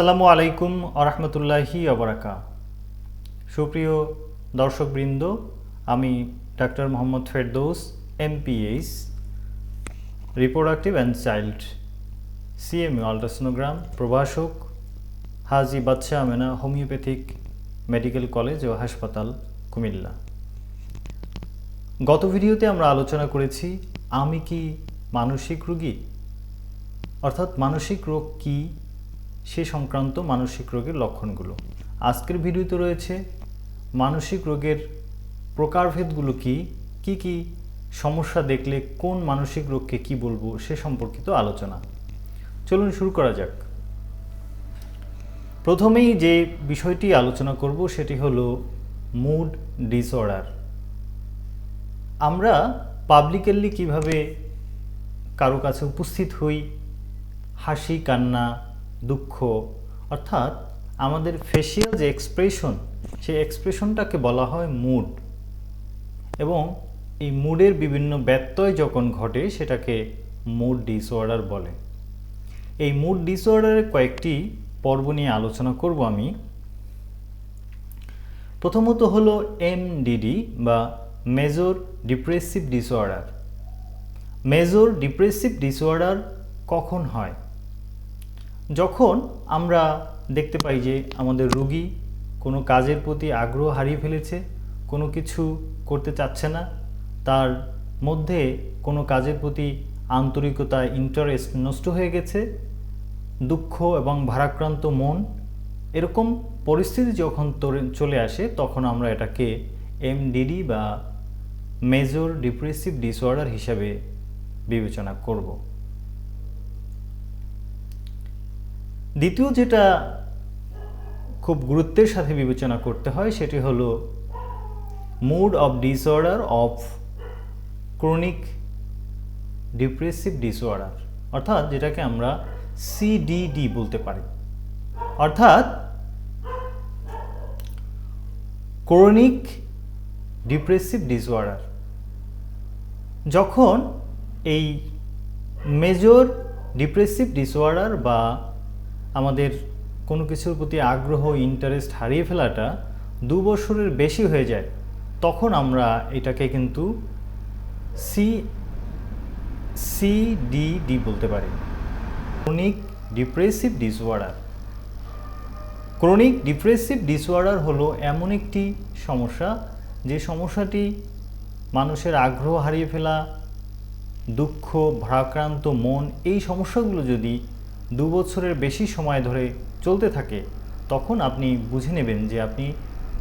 আসসালামু আলাইকুম আরহামতুল্লাহি অবরাকা সুপ্রিয় দর্শকবৃন্দ, আমি doctor Mohammad Ferdous, MPH, reproductive and child CMU ultrasonogram প্রভাষক, Haji Badshah Amena, homeopathic medical college ও হাসপাতাল, কুমিল্লা। গত ভিডিওতে আমরা আলোচনা করেছি, আমি কি মানসিক রোগী? অর্থাৎ মানসিক রোগ কি সে সংক্রান্ত মানসিক রোগের লক্ষণগুলো। আজকের ভিডিওতে রয়েছে মানসিক রোগের প্রকারভেদগুলো কি কি কি সমস্যা দেখলে কোন মানসিক রোগকে কি বলব সে সম্পর্কিত আলোচনা। চলুন শুরু করা যাক। প্রথমেই যে বিষয়টি আলোচনা করব সেটি হলো মুড ডিসঅর্ডার। আমরা পাবলিকালি কীভাবে কারও কাছে উপস্থিত হই, হাসি, কান্না দুঃখ, অর্থাৎ আমাদের ফেসিয়াল যে এক্সপ্রেশন সেই এক্সপ্রেশনটাকে বলা হয় মুড এবং এই মুডের বিভিন্ন ব্যত্যয় যখন ঘটে, সেটাকে মুড ডিসঅর্ডার বলে। এই মুড ডিসঅর্ডারের কয়েকটি পর্ব নিয়ে আলোচনা করব আমি। প্রথমত হলো এমডিডি বা major depressive disorder major depressive disorder কখন হয়? যখন আমরা দেখতে পাই যে আমাদের রুগী কোনো কাজের প্রতি আগ্রহ হারিয়ে ফেলেছে, কোনো কিছু করতে চাচ্ছে না, তার মধ্যে কোনো কাজের প্রতি আন্তরিকতা ইন্টারেস্ট নষ্ট হয়ে গেছে, দুঃখ এবং ভারাক্রান্ত মন, এরকম পরিস্থিতি যখন চলে আসে, তখন আমরা এটাকে এমডিডি বা মেজর ডিপ্রেসিভ ডিসঅর্ডার হিসাবে বিবেচনা করব। দ্বিতীয় যেটা খুব গুরুত্বের সাথে বিবেচনা করতে হয়, সেটি হলো mood of disorder of chronic depressive disorder অর্থাৎ যেটাকে আমরা সিডিডি বলতে পারি। অর্থাৎ ক্রনিক ডিপ্রেসিভ ডিসঅর্ডার যখন এই মেজর ডিপ্রেসিভ ডিসঅর্ডার বা আমাদের কোনো কিছুর প্রতি আগ্রহ ইন্টারেস্ট হারিয়ে ফেলাটা দু বছরের বেশি হয়ে যায়, তখন আমরা এটাকে কিন্তু সি সিডিডি বলতে পারি। Chronic depressive disorder chronic depressive disorder হলো এমন একটি সমস্যা, যে সমস্যাটি মানুষের আগ্রহ হারিয়ে ফেলা, দুঃখ, ভারাক্রান্ত মন, এই সমস্যাগুলো যদি দু বছরের বেশি সময় ধরে চলতে থাকে, তখন আপনি বুঝে নেবেন যে আপনি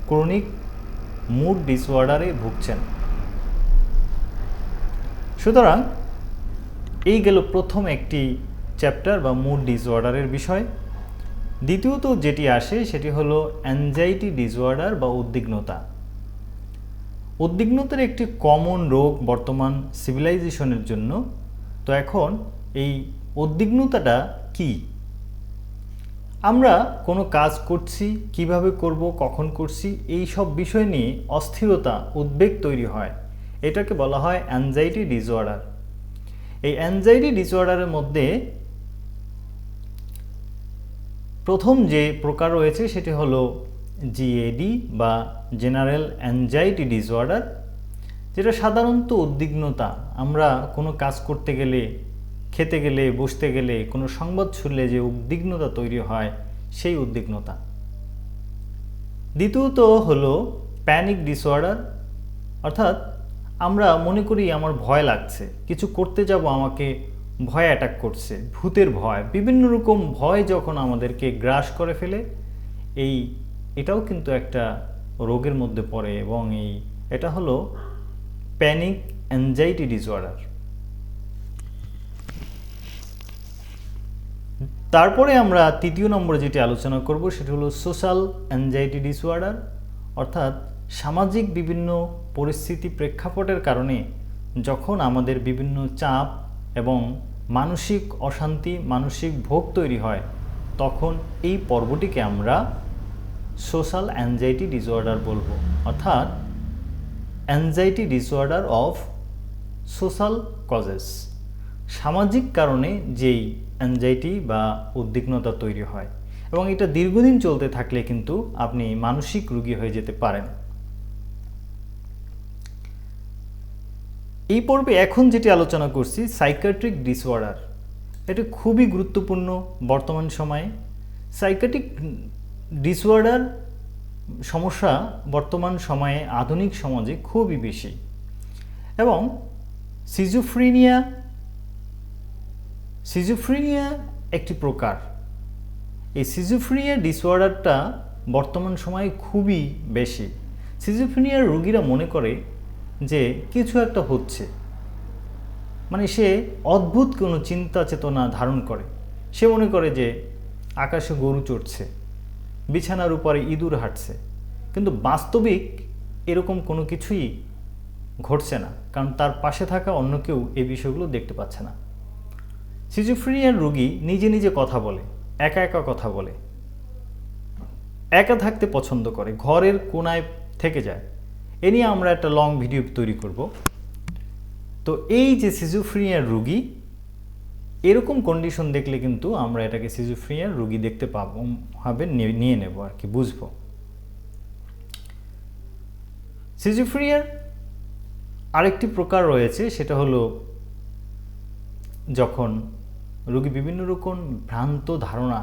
ক্রনিক মুড ডিসঅর্ডারে ভুগছেন। সুতরাং, এই গেল প্রথম একটি চ্যাপ্টার বা মুড ডিসঅর্ডারের বিষয়। দ্বিতীয়ত যেটি আসে সেটি হলো অ্যাংজাইটি ডিসঅর্ডার বা উদ্বিগ্নতা। উদ্বিগ্নতার একটি কমন রোগ বর্তমান সিভিলাইজেশনের জন্য। তো এখন এই উদ্বিগ্নতাটা কি? আমরা কোনো কাজ করছি, কীভাবে করব, কখন করছি, এই সব বিষয় নিয়ে অস্থিরতা, উদ্বেগ তৈরি হয়। এটাকে বলা হয় অ্যাংজাইটি ডিসঅর্ডার এই অ্যাংজাইটি ডিসঅর্ডারের মধ্যে প্রথম যে প্রকার রয়েছে সেটি হলো জিএডি বা জেনারেল অ্যাংজাইটি ডিসঅর্ডার যেটা সাধারণত উদ্বিগ্নতা। আমরা কোনো কাজ করতে গেলে খেতে গেলে, বসতে গেলে কোনো সংবাদ শুনলে যে উদ্বিগ্নতা তৈরি হয়, সেই উদ্বিগ্নতা। দ্বিতীয়ত হলো প্যানিক ডিসঅর্ডার অর্থাৎ আমরা মনে করি আমার ভয় লাগছে, কিছু করতে যাব আমাকে ভয় অ্যাটাক করছে, ভূতের ভয়, বিভিন্ন রকম ভয় যখন আমাদেরকে গ্রাস করে ফেলে, এই, এটাও কিন্তু একটা রোগের মধ্যে পড়ে এবং এই, এটা হলো প্যানিক অ্যাংজাইটি ডিসঅর্ডার তারপরে আমরা তৃতীয় নম্বরে যেটি আলোচনা করব, সেটি হলো সোশ্যাল অ্যাংজাইটি ডিসঅর্ডার অর্থাৎ সামাজিক বিভিন্ন পরিস্থিতি প্রেক্ষাপটের কারণে যখন আমাদের বিভিন্ন চাপ এবং মানসিক অশান্তি, মানসিক ভোগ তৈরি হয়, তখন এই পর্বটিকে আমরা সোশ্যাল অ্যাংজাইটি ডিসঅর্ডার বলব। অর্থাৎ anxiety disorder of social causes সামাজিক কারণে যেই অ্যাংজাইটি বা উদ্বিগ্নতা তৈরি হয় এবং এটা দীর্ঘদিন চলতে থাকলে কিন্তু আপনি মানসিক রোগী হয়ে যেতে পারেন। এই পর্বে এখন যেটি আলোচনা করছি সাইকাট্রিক ডিসঅর্ডার এটা খুবই গুরুত্বপূর্ণ বর্তমান সময়ে। সাইকাট্রিক ডিসঅর্ডার সমস্যা বর্তমান সময়ে আধুনিক সমাজে খুবই বেশি এবং সিজোফ্রিনিয়া সিজোফ্রিনিয়া একটি প্রকার। এই সিজোফ্রিনিয়া ডিসঅর্ডারটা বর্তমান সময়ে খুবই বেশি। সিজোফ্রিনিয়ার রোগীরা মনে করে যে কিছু একটা হচ্ছে। মানে সে অদ্ভুত কোনো চিন্তা চেতনা ধারণ করে। সে মনে করে যে আকাশে গরু চড়ছে, বিছানার উপরে ইঁদুর হাঁটছে। কিন্তু বাস্তবিক এরকম কোনো কিছুই ঘটছে না, কারণ তার পাশে থাকা অন্য কেউ এই বিষয়গুলো দেখতে পাচ্ছে না। সিজোফ্রিনিয়ার রোগী নিজে নিজে কথা বলে, একা একা কথা বলে। একা থাকতে পছন্দ করে, ঘরের কোনায় থেকে যায়। এ নিয়ে আমরা একটা লং ভিডিও তৈরি করব। তো এই যে সিজোফ্রিনিয়ার রুগী, এরকম কন্ডিশন দেখলে কিন্তু আমরা এটাকে সিজোফ্রিনিয়ার রুগী দেখতে পাবো, হবে নিয়ে নেব আর কি, বুঝব। সিজোফ্রিনিয়ার আরেকটি প্রকার রয়েছে, সেটা হলো যখন রোগী বিভিন্ন রকম ভ্রান্ত ধারণা,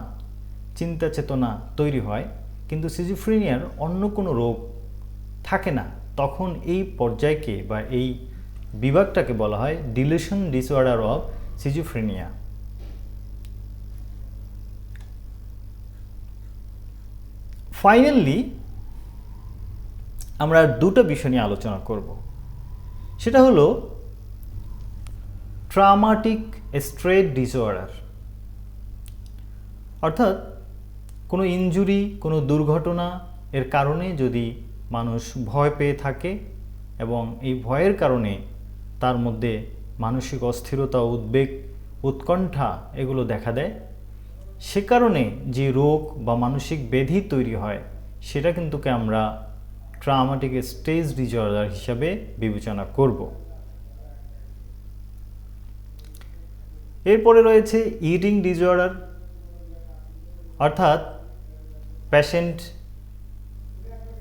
চিন্তা চেতনা তৈরি হয়, কিন্তু সিজোফ্রিনিয়ার অন্য কোনো রোগ থাকে না। তখন এই পর্যায়কে বা এই বিভাগটাকে বলা হয় delusion disorder of schizophrenia finally আমরা দুটো বিষয় নিয়ে আলোচনা করব। সেটা হলো ট্রামাটিক স্ট্রেট ডিসঅর্ডার অর্থাৎ কোনো ইনজুরি কোনো দুর্ঘটনা এর কারণে যদি মানুষ ভয় পেয়ে থাকে এবং এই ভয়ের কারণে তার মধ্যে মানসিক অস্থিরতা, উদ্বেগ, উৎকণ্ঠা এগুলো দেখা দেয়, সে কারণে যে রোগ বা মানসিক ব্যাধি তৈরি হয়, সেটা কিন্তুকে আমরা ট্রামাটিক স্টেজ ডিজর্ডার হিসাবে বিবেচনা করব। এরপরে রয়েছে ইটিং ডিজর্ডার অর্থাৎ প্যাশেন্ট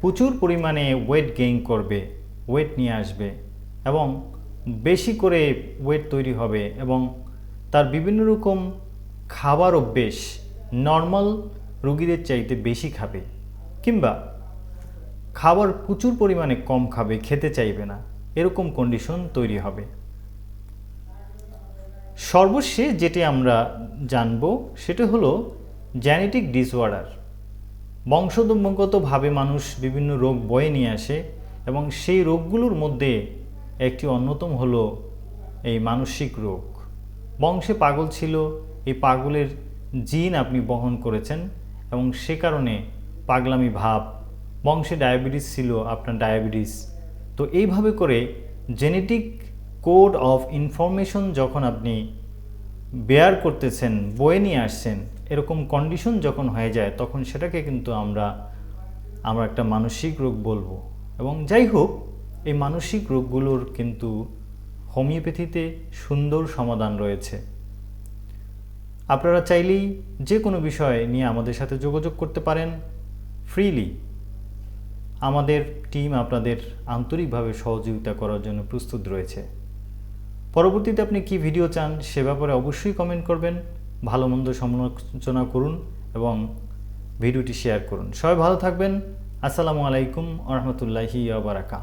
প্রচুর পরিমাণে ওয়েট গেইন করবে ওয়েট নিয়ে আসবে এবং বেশি করে ওয়েট তৈরি হবে এবং তার বিভিন্ন রকম খাবার অভ্যেস নর্মাল রুগীদের চাইতে বেশি খাবে কিংবা খাবার প্রচুর পরিমাণে কম খাবে, খেতে চাইবে না, এরকম কন্ডিশন তৈরি হবে। সর্বশেষ যেটি আমরা জানব সেটা হলো জেনেটিক ডিসঅর্ডার বংশোদ্ভগতভাবে মানুষ বিভিন্ন রোগ বয়ে নিয়ে আসে এবং সেই রোগগুলোর মধ্যে একটি অন্যতম হলো এই মানসিক রোগ। বংশে পাগল ছিল, এই পাগলের জিন আপনি বহন করেছেন এবং সে কারণে পাগলামি ভাব, বংশে ডায়াবেটিস ছিল, আপনার ডায়াবেটিস। তো এইভাবে করে জেনেটিক কোড অফ ইনফরমেশন যখন আপনি বেয়ার করতেছেন, বয়ে নিয়ে আসছেন, এরকম কন্ডিশন যখন হয়ে যায়, তখন সেটাকে কিন্তু আমরা আমরা একটা মানসিক রোগ বলব। এবং যাই হোক, এই মানসিক রোগগুলোর কিন্তু হোমিওপ্যাথিতে সুন্দর সমাধান রয়েছে। আপনারা চাইলেই যে কোনো বিষয় নিয়ে আমাদের সাথে যোগাযোগ করতে পারেন ফ্রিলি আমাদের টিম আপনাদের আন্তরিকভাবে সহযোগিতা করার জন্য প্রস্তুত রয়েছে। পরবর্তীতে আপনি কি ভিডিও চান সে ব্যাপারে অবশ্যই কমেন্ট করবেন, ভালো মন্দ সমালোচনা করুন এবং ভিডিওটি শেয়ার করুন। সবাই ভালো থাকবেন। আসসালামু আলাইকুম আহমতুল্লাহি বারাকা